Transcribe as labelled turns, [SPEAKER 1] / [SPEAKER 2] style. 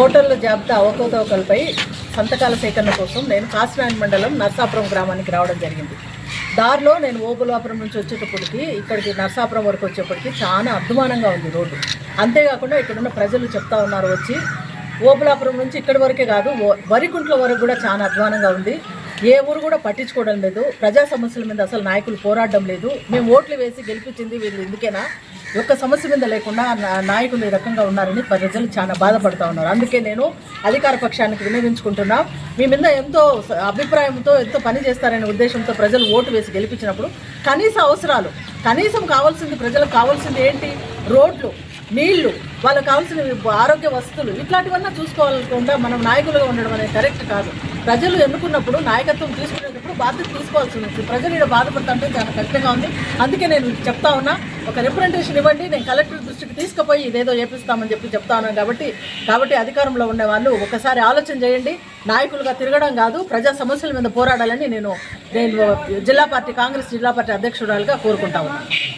[SPEAKER 1] ఓటర్ల జాబితా అవకతవకలపై సంతకాల సేకరణ కోసం నేను కాశీనారాయణ మండలం నర్సాపురం గ్రామానికి రావడం జరిగింది. దారిలో నేను ఓబులాపురం నుంచి వచ్చేటప్పటికి ఇక్కడికి నర్సాపురం వరకు వచ్చేప్పటికి చాలా అద్దుమానంగా ఉంది రోడ్డు. అంతేకాకుండా ఇక్కడున్న ప్రజలు చెప్తా ఉన్నారు వచ్చి ఓబులాపురం నుంచి ఇక్కడి వరకే కాదు వరికుంట్ల వరకు కూడా చాలా అధ్వానంగా ఉంది. ఏ ఊరు కూడా పట్టించుకోవడం లేదు. ప్రజా సమస్యల మీద అసలు నాయకులు పోరాడడం లేదు. మేము ఓట్లు వేసి గెలిపించింది వీళ్ళు ఎందుకేనా ఒక్క సమస్య మీద లేకుండా నాయకులు ఈ రకంగా ఉన్నారని ప్రజలు చాలా బాధపడుతూ ఉన్నారు. అందుకే నేను అధికార పక్షానికి వినియోగించుకుంటున్నా మీ మీద ఎంతో అభిప్రాయంతో ఎంతో పని చేస్తారనే ఉద్దేశంతో ప్రజలు ఓటు వేసి గెలిపించినప్పుడు కనీస అవసరాలు కనీసం కావాల్సింది ప్రజలకు కావాల్సింది ఏంటి? రోడ్లు నీళ్ళు వాళ్ళకి కావాల్సిన ఆరోగ్య వస్తువులు ఇట్లాంటివన్నీ చూసుకోవాలకుండా మనం నాయకులుగా ఉండడం అనేది కరెక్ట్ కాదు. ప్రజలు ఎన్నుకున్నప్పుడు నాయకత్వం తీసుకునేటప్పుడు బాధ్యత తీసుకోవాల్సి ఉంది. ప్రజలు ఇక్కడ బాధపడుతుంటే చాలా కష్టంగా ఉంది. అందుకే నేను చెప్తా ఉన్నా ఒక రిప్రజెంటేషన్ ఇవ్వండి నేను కలెక్టర్ దృష్టికి తీసుకుపోయి ఇదేదో చేపిస్తామని చెప్పి చెప్తా ఉన్నాను కాబట్టి కాబట్టి అధికారంలో ఉండే వాళ్ళు ఒకసారి ఆలోచన చేయండి. నాయకులుగా తిరగడం కాదు ప్రజా సమస్యల మీద పోరాడాలని నేను నేను జిల్లా పార్టీ కాంగ్రెస్ జిల్లా పార్టీ అధ్యక్షురాలుగా కోరుకుంటా ఉన్నాను